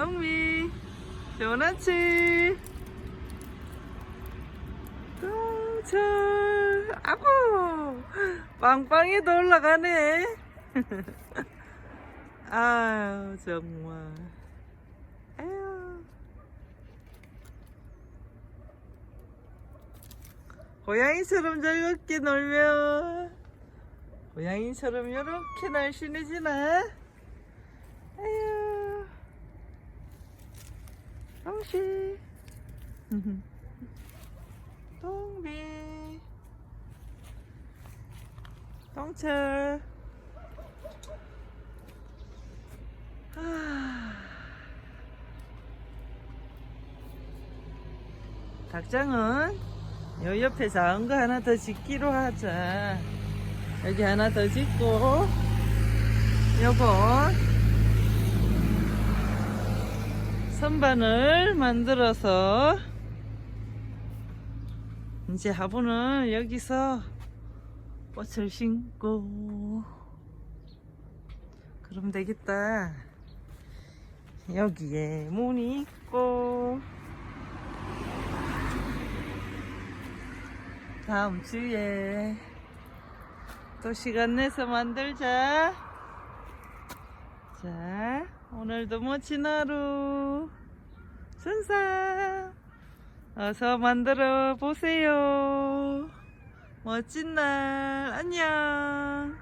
성미 좋은 아침. 동철 아구! 빵빵이도 올라가네. 아유 정말. 아유. 고양이처럼 즐겁게 놀며 고양이처럼 이렇게 날씬해지나 아유 동시 동비. 동철. 아. 닭장은 요 옆에 작은 거 하나 더 짓기로 하자. 여기 하나 더 짓고 요거 선반을 만들어서 이제 하부는 여기서 꽃을 심고 그럼 되겠다. 여기에 문이 있고 다음 주에 또 시간 내서 만들자. 자 오늘도 멋진 하루 순사 어서 만들어 보세요. 멋진 날. 안녕